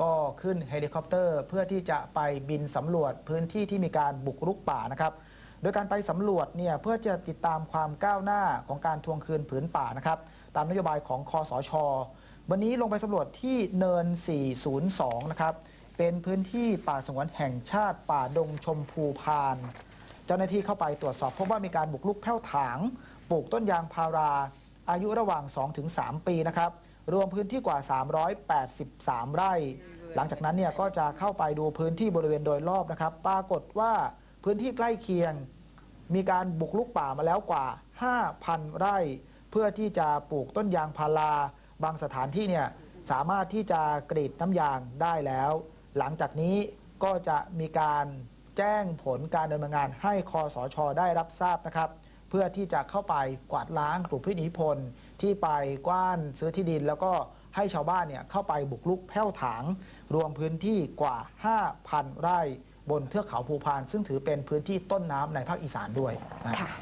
ก็ขึ้นเฮลิคอปเตอร์ เพื่อที่จะไปบินสำรวจพื้นที่ที่มีการบุกรุกป่านะครับ โดยการไปสำรวจเนี่ยเพื่อจะติดตามความก้าวหน้าของการทวงคืนผืนป่านะครับ ตามนโยบายของคอสช วันนี้ลงไปสำรวจที่เนิน 402 นะครับ เป็นพื้นที่ป่าสงวนแห่งชาติป่าดงชมพูพาน เจ้าหน้าที่เข้าไปตรวจสอบพบว่ามีการบุกรุกแผ้วถาง ปลูกต้นยางพารา อายุระหว่าง 2-3 ปีนะครับ รวมพื้นที่กว่า 383 ไร่ หลังจากนั้นเนี่ยก็จะเข้าไปดูพื้นที่บริเวณโดยรอบนะครับ ปรากฏว่าพื้นที่ใกล้เคียง มีการบุกลุกป่ามาแล้วกว่า 5,000 ไร่ เพื่อที่จะปลูกต้นยางพารา บางสถานที่เนี่ยสามารถที่จะกรีดน้ำยางได้แล้ว หลังจากนี้ก็จะมีการแจ้งผลการดำเนินงานให้คอสชได้รับทราบนะครับ พื่อที่จะเข้าไปกวาดล้างกลุ่มผู้นิพนธ์ที่ไปกว้านซื้อที่ดิน แล้วก็ให้ชาวบ้านเนี่ยเข้าไปบุกลุกแผ้วถาง รวมพื้นที่กว่า 5,000 ไร่บนเทือกเขาภูพาน ซึ่งถือเป็นพื้นที่ต้นน้ำในภาคอีสานด้วยนะค่ะ